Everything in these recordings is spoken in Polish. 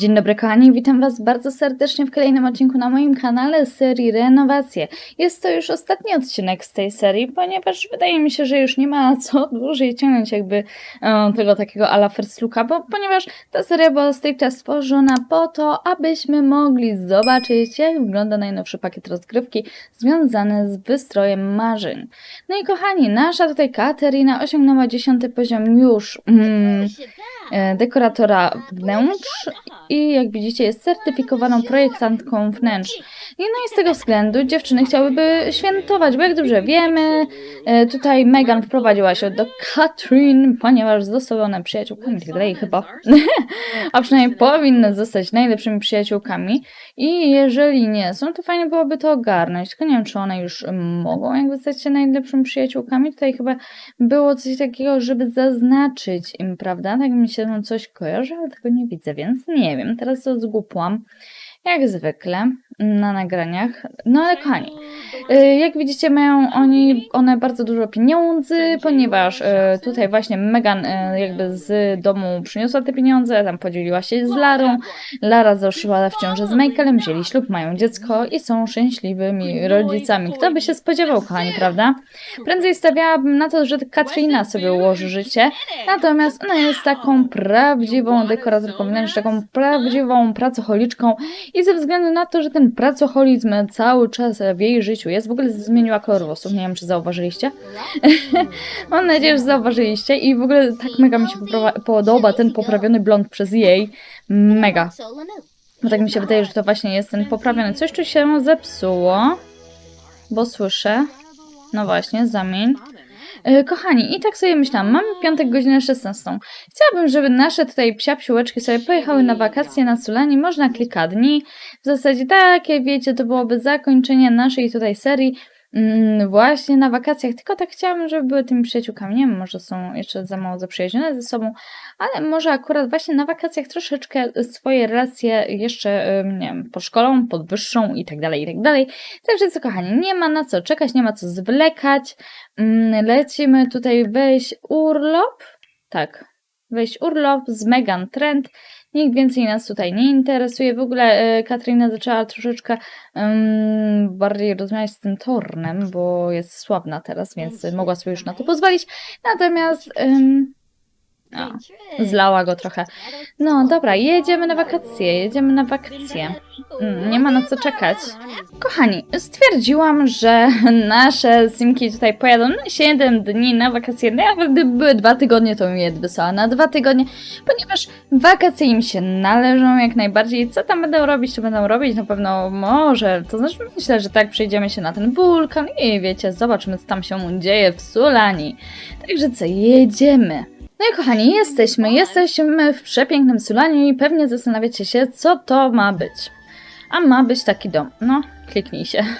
Dzień dobry kochani, witam Was bardzo serdecznie w kolejnym odcinku na moim kanale serii Renowacje. Jest to już ostatni odcinek z tej serii, ponieważ wydaje mi się, że już nie ma co dłużej ciągnąć jakby e, tego takiego ala first looka, bo ponieważ ta seria była stricte stworzona po to, abyśmy mogli zobaczyć jak wygląda najnowszy pakiet rozgrywki związany z wystrojem marzeń. No i kochani, nasza tutaj Katerina osiągnęła 10 poziom już mm, e, dekoratora wnętrz i jak widzicie jest certyfikowaną projektantką wnętrz. I no i z tego względu dziewczyny chciałyby świętować, bo jak dobrze wiemy, e, tutaj Megan wprowadziła się do Katrin, ponieważ zostały one przyjaciółkami i chyba. A przynajmniej powinny zostać najlepszymi przyjaciółkami. I jeżeli nie są, to fajnie byłoby to ogarnąć. Tylko nie wiem, czy one już mogą jakby stać się najlepszymi przyjaciółkami. Tutaj chyba było coś takiego, żeby zaznaczyć im, prawda? Tak mi się coś kojarzy, ale tego nie widzę, więc nie wiem. Teraz to zgupłam. Jak zwykle na nagraniach. No ale kochani, y, jak widzicie mają oni, one bardzo dużo pieniędzy, ponieważ y, tutaj właśnie Megan y, jakby z domu przyniosła te pieniądze, tam podzieliła się z Larą. Lara zaszyła w ciąży z Michaelem, wzięli ślub, mają dziecko i są szczęśliwymi rodzicami. Kto by się spodziewał, kochani, prawda? Prędzej stawiałabym na to, że Katrina sobie ułoży życie, natomiast ona jest taką prawdziwą dekoratorką wnętrz, taką prawdziwą pracocholiczką i ze względu na to, że ten pracoholizm cały czas w jej życiu jest, w ogóle zmieniła kolor włosów, nie wiem czy zauważyliście. Mam nadzieję, że zauważyliście i w ogóle tak mega mi się podoba ten poprawiony blond przez jej. Mega. Bo tak mi się wydaje, że to właśnie jest ten poprawiony. Coś tu się zepsuło, bo słyszę. No właśnie, zamień. E, Kochani, i tak sobie myślałam, mamy piątek godzinę 16. Chciałabym, żeby nasze tutaj psia psiłeczki sobie pojechały na wakacje na Sulani, można kilka dni. W zasadzie takie, wiecie, to byłoby zakończenie naszej tutaj serii mm, właśnie na wakacjach. Tylko tak chciałabym, żeby były tymi przyjaciółkami. Nie wiem, może są jeszcze za mało zaprzyjaźnione ze sobą, ale może akurat właśnie na wakacjach troszeczkę swoje relacje jeszcze, nie wiem, podszkolą, podwyższą i tak dalej, i tak dalej. Także co kochani, nie ma na co czekać, nie ma co zwlekać. Mm, Lecimy tutaj wejść urlop. Tak, wejść urlop z Megan Trend. Nikt więcej nas tutaj nie interesuje. W ogóle e, Katrina zaczęła troszeczkę em, bardziej rozmawiać z tym Tornem, bo jest sławna teraz, więc mogła sobie już na to pozwolić. Natomiast em, a, zlała go trochę. No dobra, jedziemy na wakacje, jedziemy na wakacje. Mm, Nie ma na co czekać. Kochani, stwierdziłam, że nasze simki tutaj pojadą na 7 dni na wakacje. No, Nawet gdyby były dwa tygodnie, to bym je wysłała na dwa tygodnie, ponieważ wakacje im się należą jak najbardziej. Co tam będą robić, to będą robić na pewno może. To znaczy myślę, że tak przejdziemy się na ten wulkan i wiecie, zobaczmy co tam się dzieje w Sulani. Także co, jedziemy. No i kochani, jesteśmy, jesteśmy w przepięknym Sulaniu i pewnie zastanawiacie się, co to ma być. A ma być taki dom. No, kliknij się.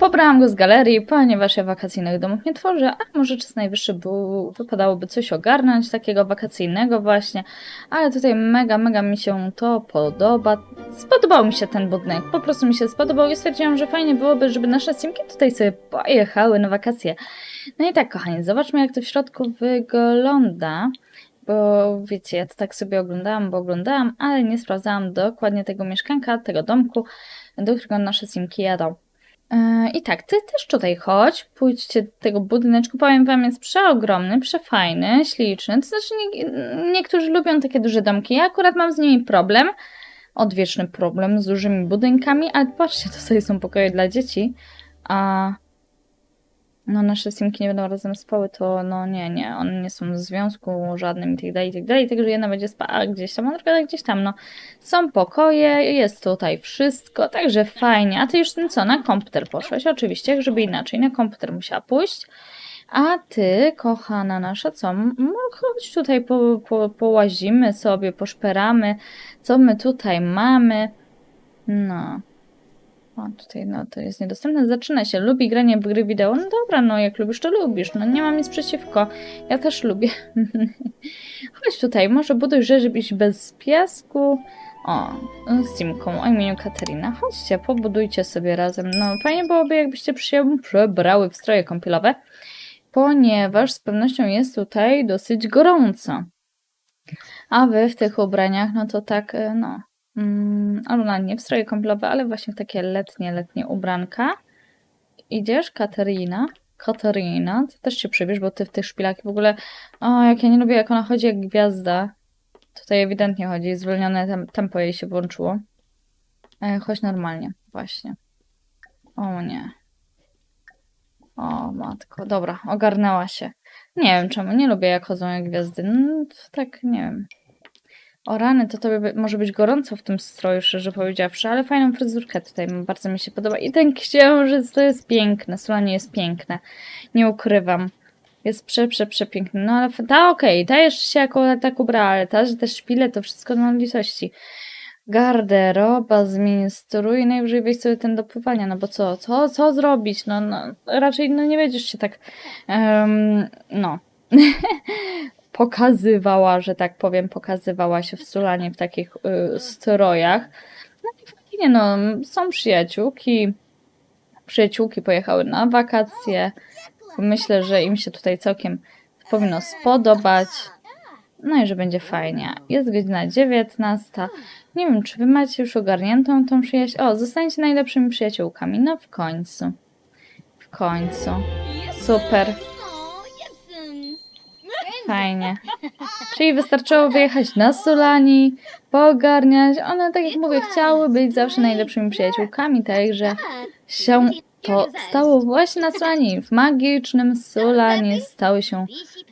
Pobrałam go z galerii, ponieważ ja wakacyjnych domów nie tworzę, a może czas najwyższy był, wypadałoby coś ogarnąć takiego wakacyjnego właśnie, ale tutaj mega, mega mi się to podoba. Spodobał mi się ten budynek, po prostu mi się spodobał i stwierdziłam, że fajnie byłoby, żeby nasze simki tutaj sobie pojechały na wakacje. No i tak, kochani, zobaczmy jak to w środku wygląda. Bo wiecie, ja to tak sobie oglądałam, bo oglądałam, ale nie sprawdzałam dokładnie tego mieszkanka, tego domku, do którego nasze simki jadą. Yy, I tak, ty też tutaj chodź, pójdźcie do tego budyneczku, powiem wam, jest przeogromny, przefajny, śliczny. To znaczy, nie, niektórzy lubią takie duże domki, ja akurat mam z nimi problem, odwieczny problem z dużymi budynkami, ale patrzcie, sobie są pokoje dla dzieci, a no nasze simki nie będą razem spały, to no nie, nie, one nie są w związku żadnym i tak dalej, i tak dalej, także jedna będzie spała gdzieś tam, a druga gdzieś tam, no. Są pokoje, jest tutaj wszystko, także fajnie. A ty już co, na komputer poszłaś? Oczywiście, żeby inaczej, na komputer musiała pójść. A ty, kochana nasza, co? M- Chodź tutaj po, po, połazimy sobie, poszperamy, co my tutaj mamy. No. O, tutaj no to jest niedostępne. Zaczyna się. Lubi granie w gry wideo. No dobra, no jak lubisz, to lubisz. No nie mam nic przeciwko. Ja też lubię. Chodź tutaj, może buduj żebyś bez piasku. O, z Simką o imieniu Katerina. Chodźcie, pobudujcie sobie razem. No fajnie byłoby, jakbyście przebrały w stroje kąpielowe, ponieważ z pewnością jest tutaj dosyć gorąco. A wy w tych ubraniach, no to tak, e, no. Mm, Aluna nie w stroje kąpielowe, ale właśnie w takie letnie, letnie ubranka. Idziesz, Katarina? Katarina, ty też się przybierz, bo ty w tych szpilach w ogóle... O, jak ja nie lubię, jak ona chodzi jak gwiazda. Tutaj ewidentnie chodzi, zwolnione tem tempo jej się włączyło. E, chodź normalnie, właśnie. O nie. O matko, dobra, ogarnęła się. Nie wiem czemu, nie lubię jak chodzą jak gwiazdy. No, tak, nie wiem. O rany, to tobie może być gorąco w tym stroju, szczerze powiedziawszy, ale fajną fryzurkę tutaj bardzo mi się podoba. I ten księżyc to jest piękne, Solanie jest piękne. Nie ukrywam. Jest prze, prze, przepiękny. No ale ta okej, ta jeszcze się jako tak ubrała, ale ta, że te szpile to wszystko na litości. Garderoba, zmień strój najwyżej weź sobie ten do pływania, no bo co, co, co zrobić? No, no raczej no, nie będziesz się tak, em, no, pokazywała, że tak powiem, pokazywała się w Sulanie w takich y, strojach. No i fajnie, no, są przyjaciółki, przyjaciółki pojechały na wakacje. Myślę, że im się tutaj całkiem powinno spodobać. No i że będzie fajnie. Jest godzina 19. Nie wiem, czy wy macie już ogarniętą tą przyjaźń. O, zostańcie najlepszymi przyjaciółkami. No w końcu. W końcu. Super. Fajnie. Czyli wystarczyło wyjechać na Solani, poogarniać. One, tak jak mówię, chciały być zawsze najlepszymi przyjaciółkami, także się to stało właśnie na Solani. W magicznym Solanie stały się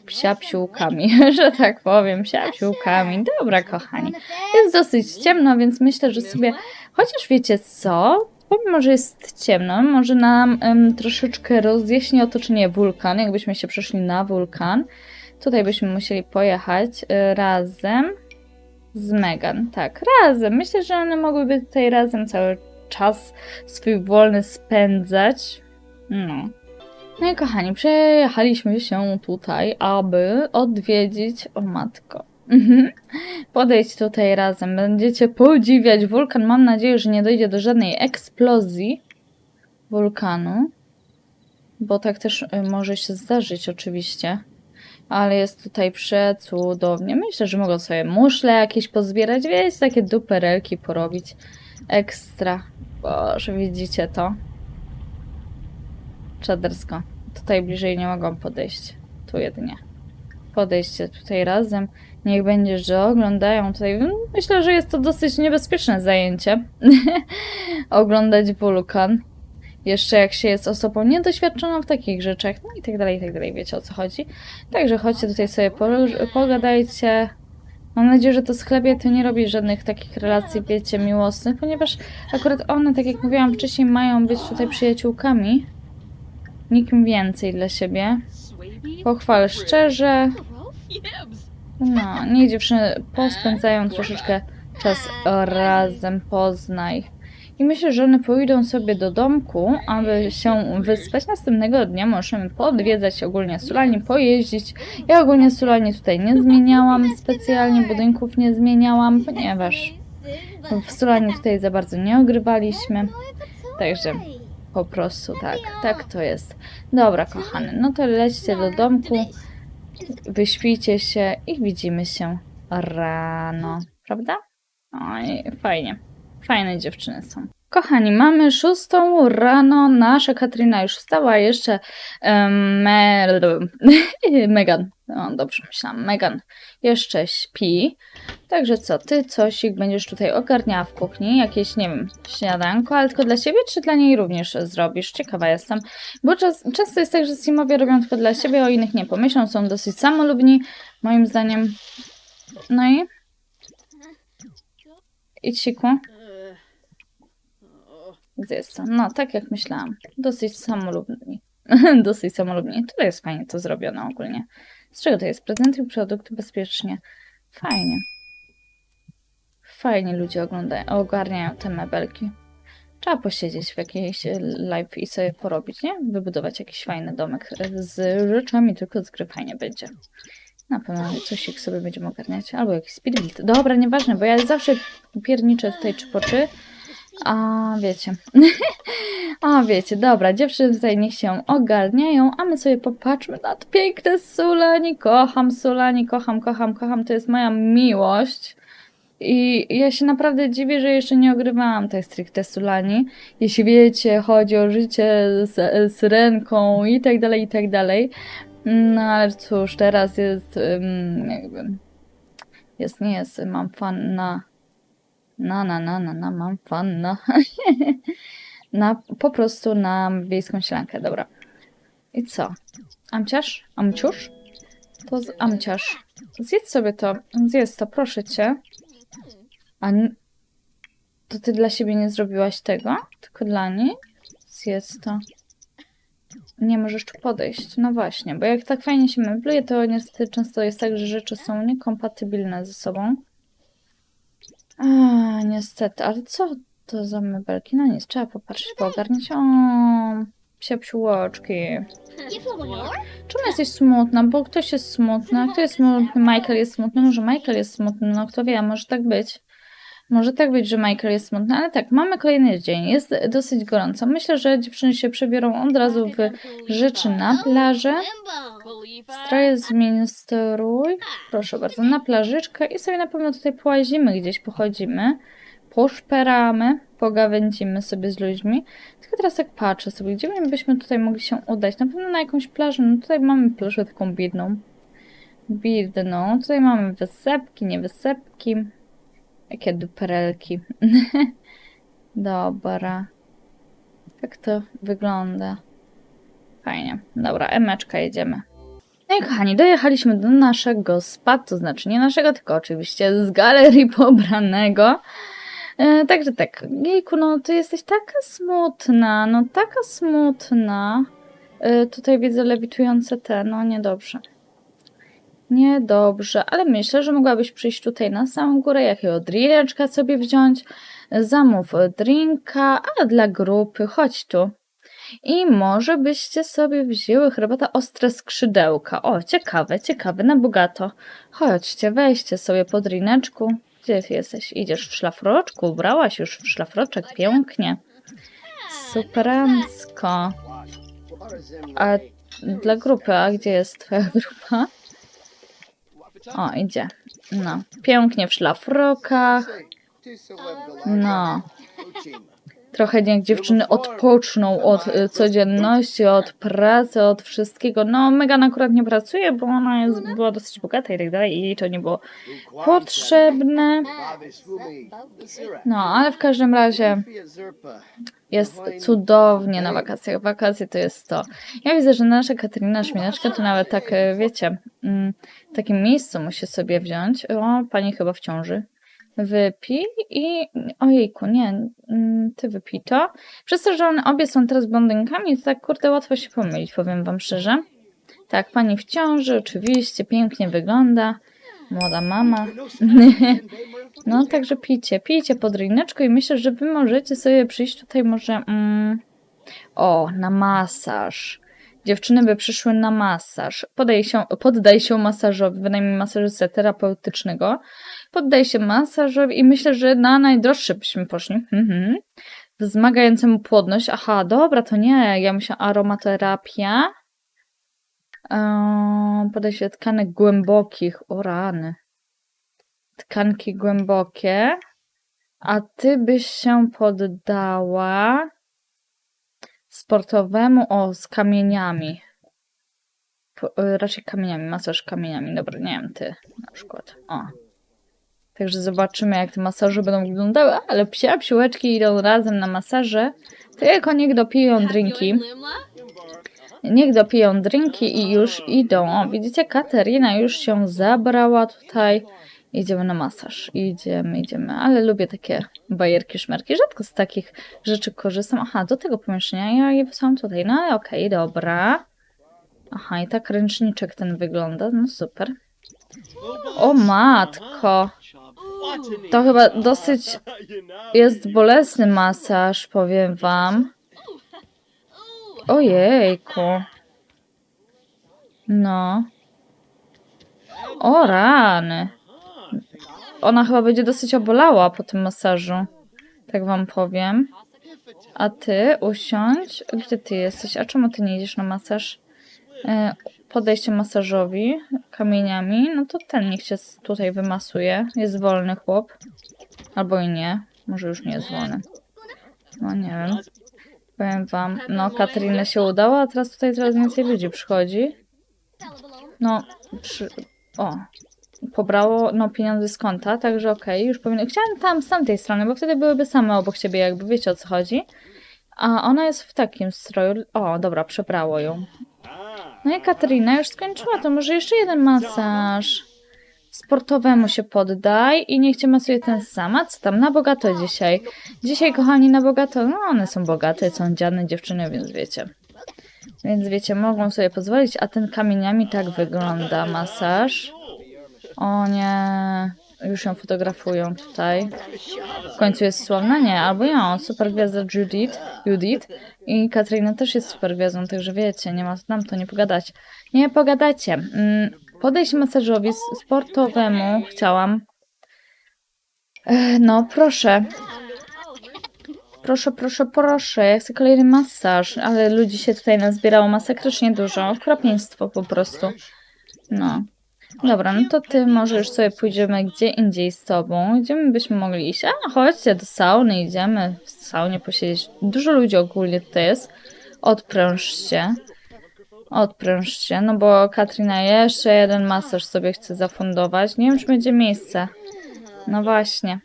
psiapsiółkami, że tak powiem, psiapsiółkami. Dobra, kochani. Jest dosyć ciemno, więc myślę, że sobie, chociaż wiecie co, pomimo, że jest ciemno, może nam em, troszeczkę rozjaśni otoczenie wulkan, jakbyśmy się przeszli na wulkan. Tutaj byśmy musieli pojechać y, razem z Megan. Tak, razem. Myślę, że one mogłyby tutaj razem cały czas swój wolny spędzać. No. No i kochani, przejechaliśmy się tutaj, aby odwiedzić, o matko, Mhm. podejść tutaj razem. Będziecie podziwiać wulkan. Mam nadzieję, że nie dojdzie do żadnej eksplozji wulkanu, bo tak też y, może się zdarzyć oczywiście. Ale jest tutaj przecudownie. Myślę, że mogą sobie muszle jakieś pozbierać, wiecie, takie duperelki porobić. Ekstra. Boże, widzicie to? Czadersko. Tutaj bliżej nie mogą podejść. Tu jedynie. Podejście tutaj razem. Niech będzie, że oglądają tutaj. Myślę, że jest to dosyć niebezpieczne zajęcie. Oglądać wulkan. Jeszcze jak się jest osobą niedoświadczoną w takich rzeczach, no i tak dalej, i tak dalej, wiecie o co chodzi. Także chodźcie tutaj sobie po, pogadajcie. Mam nadzieję, że to sklepie to nie robi żadnych takich relacji, wiecie, miłosnych, ponieważ akurat one, tak jak mówiłam wcześniej, mają być tutaj przyjaciółkami. Nikim więcej dla siebie. Pochwal szczerze. No, niech dziewczyny pospędzają troszeczkę czas razem, poznaj. I myślę, że one pójdą sobie do domku, aby się wyspać. Następnego dnia możemy podwiedzać ogólnie Sulani, pojeździć. Ja ogólnie Sulani tutaj nie zmieniałam, specjalnie budynków nie zmieniałam, ponieważ w Sulani tutaj za bardzo nie ogrywaliśmy. Także po prostu tak, tak to jest. Dobra, kochany, no to lećcie do domku, wyśpijcie się i widzimy się rano, prawda? Oj, fajnie. Fajne dziewczyny są. Kochani, mamy szóstą rano. Nasza Katrina już wstała, jeszcze em, Me Megan. No, dobrze myślałam. Megan jeszcze śpi. Także co, ty coś będziesz tutaj ogarniała w kuchni? Jakieś, nie wiem, śniadanko, ale tylko dla siebie, czy dla niej również zrobisz? Ciekawa jestem. Bo czas, często jest tak, że Simowie robią tylko dla siebie, o innych nie pomyślą, są dosyć samolubni, moim zdaniem. No i? Idź siku. Gdzie jest to? No, tak jak myślałam. Dosyć samolubni. Dosyć samolubni. Tutaj jest fajnie to zrobione ogólnie. Z czego to jest? Prezenty i produkty bezpiecznie. Fajnie. Fajnie ludzie oglądają, ogarniają te mebelki. Trzeba posiedzieć w jakiejś e, live i sobie porobić, nie? Wybudować jakiś fajny domek z rzeczami, tylko z gry fajnie będzie. Na pewno coś ich sobie będziemy ogarniać. Albo jakiś speed build. Dobra, nieważne, bo ja zawsze pierniczę tutaj czy po czy. A wiecie. A wiecie, dobra, dziewczyny tutaj niech się ogarniają, a my sobie popatrzmy na to piękne Sulani. Kocham Sulani, kocham, kocham, kocham. To jest moja miłość. I ja się naprawdę dziwię, że jeszcze nie ogrywałam tak stricte Sulani. Jeśli wiecie, chodzi o życie z syrenką i tak dalej, i tak dalej. No ale cóż, teraz jest jakby... Jest, nie jest, mam fan na... Na, na, na, na, na, mam fan na... na po prostu na wiejską sielankę, dobra. I co? Amciarz? Amciusz? To z Amciarz. Zjedz sobie to, zjedz to, proszę cię. A to ty dla siebie nie zrobiłaś tego? Tylko dla niej? Zjedz to. Nie możesz tu podejść. No właśnie, bo jak tak fajnie się mebluje, to niestety często jest tak, że rzeczy są niekompatybilne ze sobą. A, niestety, ale co to za mebelki? No nic, trzeba popatrzeć, poogarniać. O, psie psiłoczki. Czemu jesteś smutna? Bo ktoś jest smutny. a Kto jest smutny? Michael jest smutny. Może Michael jest smutny. No kto wie, może tak być. Może tak być, że Michael jest smutny, ale tak, mamy kolejny dzień. Jest dosyć gorąco. Myślę, że dziewczyny się przebiorą od razu w rzeczy na plażę. Stroje zmień strój. Proszę bardzo, na plażyczkę i sobie na pewno tutaj połazimy gdzieś, pochodzimy, poszperamy, pogawędzimy sobie z ludźmi. Tylko teraz tak patrzę sobie, gdzie my byśmy tutaj mogli się udać? Na pewno na jakąś plażę. No tutaj mamy plażę taką biedną. Biedną. Tutaj mamy wysepki, nie wysepki. Jakie duperelki. Dobra. Jak to wygląda? Fajnie. Dobra, emeczka jedziemy. No i kochani, dojechaliśmy do naszego spa, to znaczy nie naszego, tylko oczywiście z galerii pobranego. E, także tak, jejku, no ty jesteś taka smutna, no taka smutna. E, tutaj widzę lewitujące te, no niedobrze. Niedobrze, ale myślę, że mogłabyś przyjść tutaj na samą górę, jakiego drineczka sobie wziąć, zamów drinka, a dla grupy chodź tu. I może byście sobie wzięły herbata ostre skrzydełka. O, ciekawe, ciekawe, na bogato. Chodźcie, weźcie sobie po drineczku. Gdzie ty jesteś? Idziesz w szlafroczku, ubrałaś już w szlafroczek, pięknie. Superancko. A dla grupy, a gdzie jest twoja grupa? O, idzie. No, pięknie w szlafrokach. No. Trochę niech dziewczyny odpoczną od y, codzienności, od pracy, od wszystkiego. No, Megan akurat nie pracuje, bo ona jest, była dosyć bogata i tak dalej i jej to nie było potrzebne. No, ale w każdym razie jest cudownie na wakacjach. Wakacje to jest to. Ja widzę, że nasza Katarina Szmineczka to nawet tak, e, wiecie, mm, w takim miejscu musi sobie wziąć. O, pani chyba w ciąży. Wypij i... Ojejku, nie, mm, ty wypij to. Przez to, że one obie są teraz blondynkami, to tak kurde łatwo się pomylić, powiem wam szczerze. Tak, pani w ciąży, oczywiście, pięknie wygląda. Młoda mama. No, także pijcie, pijcie pod ryneczku i myślę, że wy możecie sobie przyjść tutaj może... Mm, o, na masaż. Dziewczyny by przyszły na masaż. Podaj się, poddaj się masażowi, wynajmij masażystę terapeutycznego. Poddaj się masażowi i myślę, że na najdroższe byśmy poszli. Mhm. Wzmagającemu płodność. Aha, dobra, to nie. Ja myślę aromaterapia. Eee, podaj się tkanek głębokich. O rany. Tkanki głębokie. A ty byś się poddała sportowemu, o, z kamieniami. Y, raczej kamieniami, masaż kamieniami. Dobra, nie wiem, ty na przykład. O. Także zobaczymy, jak te masaże będą wyglądały, ale psia psiłeczki idą razem na masaże. To jako niech dopiją drinki. Niech dopiją drinki i już idą. O, widzicie, Katerina już się zabrała tutaj. Idziemy na masaż. Idziemy, idziemy. Ale lubię takie bajerki, szmerki. Rzadko z takich rzeczy korzystam. Aha, do tego pomieszczenia ja je wysłałam tutaj. No ale okej, dobra. Aha, i tak ręczniczek ten wygląda. No super. O matko. To chyba dosyć jest bolesny masaż, powiem wam. Ojejku. No. O rany. Ona chyba będzie dosyć obolała po tym masażu. Tak wam powiem. A ty usiądź. Gdzie ty jesteś? A czemu ty nie idziesz na masaż? E, podejście masażowi kamieniami. No to ten niech cię s- tutaj wymasuje. Jest wolny chłop. Albo i nie. Może już nie jest wolny. No nie wiem. Powiem wam. No, Katarina się udała, a teraz tutaj coraz więcej ludzi przychodzi. No, przy... O. Pobrało no, pieniądze z konta, także okej, już powinno. Chciałam tam z tamtej strony, bo wtedy byłyby same obok ciebie, jakby wiecie o co chodzi. A ona jest w takim stroju. O, dobra, przebrało ją. No i Katarina już skończyła, to może jeszcze jeden masaż. Sportowemu się poddaj i niech cię masuje ten sam. Co tam, na bogato dzisiaj. Dzisiaj, kochani, na bogato, no one są bogate, są dziadne dziewczyny, więc wiecie. Więc wiecie, mogą sobie pozwolić, a ten kamieniami tak wygląda masaż. O nie, już ją fotografują tutaj. W końcu jest sławna? Nie, albo ją, super gwiazda Judith, Judith i Katrina też jest super gwiazdą, także wiecie, nie ma nam to nie pogadać. Nie pogadacie. Mm, Podejść masażowi sportowemu chciałam. Ech, No, proszę. Proszę, proszę, proszę. Ja chcę kolejny masaż, ale ludzi się tutaj nazbierało masakrycznie dużo. Okropieństwo po prostu. No. Dobra, no to ty może już sobie pójdziemy gdzie indziej z tobą. Gdzie my byśmy mogli iść? A, chodźcie do sauny, idziemy w saunie posiedzieć. Dużo ludzi ogólnie tutaj jest. Odprężcie. Odprężcie, no bo Katrina jeszcze jeden masaż sobie chce zafundować. Nie wiem, czy będzie miejsce. No właśnie.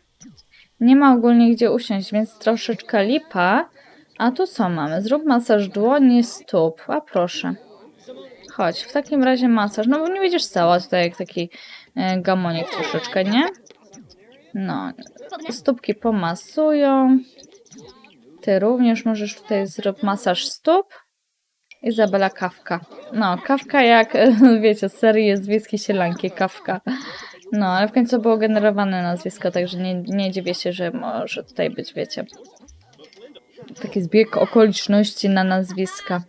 Nie ma ogólnie gdzie usiąść, więc troszeczkę lipa. A tu co mamy? Zrób masaż dłoni stóp. A proszę. Chodź, w takim razie masaż. No bo nie będziesz stała tutaj jak taki e, gamonik troszeczkę, nie? No, stópki pomasują. Ty również możesz tutaj zrób masaż stóp. Izabela Kawka. No, Kawka jak, wiecie, z serii jest Wiejskie Sielanki, Kawka. No, ale w końcu było generowane nazwisko, także nie, nie dziwię się, że może tutaj być, wiecie, taki zbieg okoliczności na nazwiska.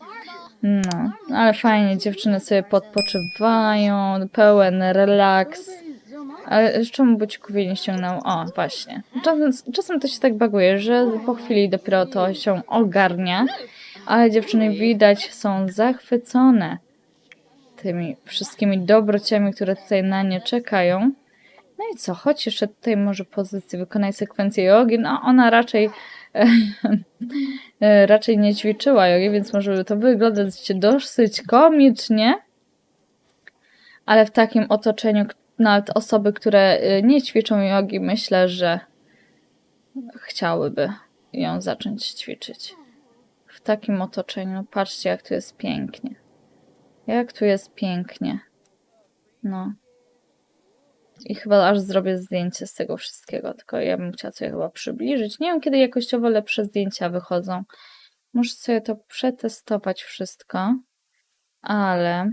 No, ale fajnie, dziewczyny sobie podpoczywają, pełen relaks. Ale czemu bucikowi nie ściągnął? O, właśnie. Czasem, czasem to się tak baguje, że po chwili dopiero to się ogarnia, ale dziewczyny widać są zachwycone tymi wszystkimi dobrociami, które tutaj na nie czekają. No i co, chodź jeszcze tutaj może pozycję, wykonaj sekwencję jogi. No ona raczej raczej nie ćwiczyła jogi, więc może to wyglądać dosyć komicznie. Ale w takim otoczeniu nawet osoby, które e, nie ćwiczą jogi, myślę, że chciałyby ją zacząć ćwiczyć. W takim otoczeniu, patrzcie jak tu jest pięknie. Jak tu jest pięknie. No. I chyba aż zrobię zdjęcie z tego wszystkiego, tylko ja bym chciała sobie chyba przybliżyć. Nie wiem, kiedy jakościowo lepsze zdjęcia wychodzą. Muszę sobie to przetestować wszystko, ale,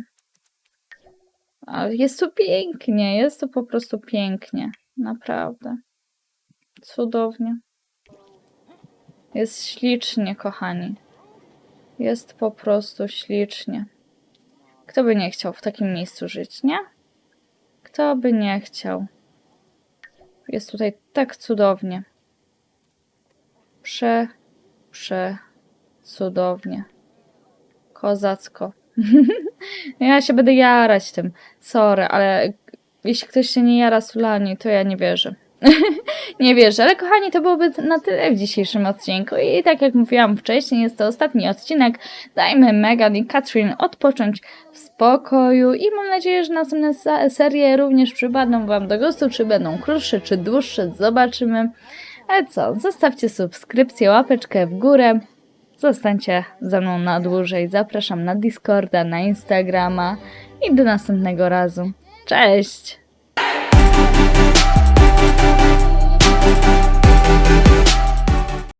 ale jest tu pięknie, jest tu po prostu pięknie. Naprawdę. Cudownie. Jest ślicznie, kochani. Jest po prostu ślicznie. Kto by nie chciał w takim miejscu żyć, nie? Kto by nie chciał? Jest tutaj tak cudownie. Prze, prze, cudownie. Kozacko. ja się będę jarać tym. Sorry, ale jeśli ktoś się nie jara Sulani, to ja nie wierzę. nie wierzę, ale kochani, to byłoby na tyle w dzisiejszym odcinku. I tak jak mówiłam wcześniej, jest to ostatni odcinek. Dajmy Megan i Katrin odpocząć w spokoju i mam nadzieję, że następne serie również przypadną Wam do gustu, czy będą krótsze, czy dłuższe, zobaczymy. Ale co, zostawcie subskrypcję, łapeczkę w górę. Zostańcie ze mną na dłużej. Zapraszam na Discorda, na Instagrama i do następnego razu. Cześć! Thank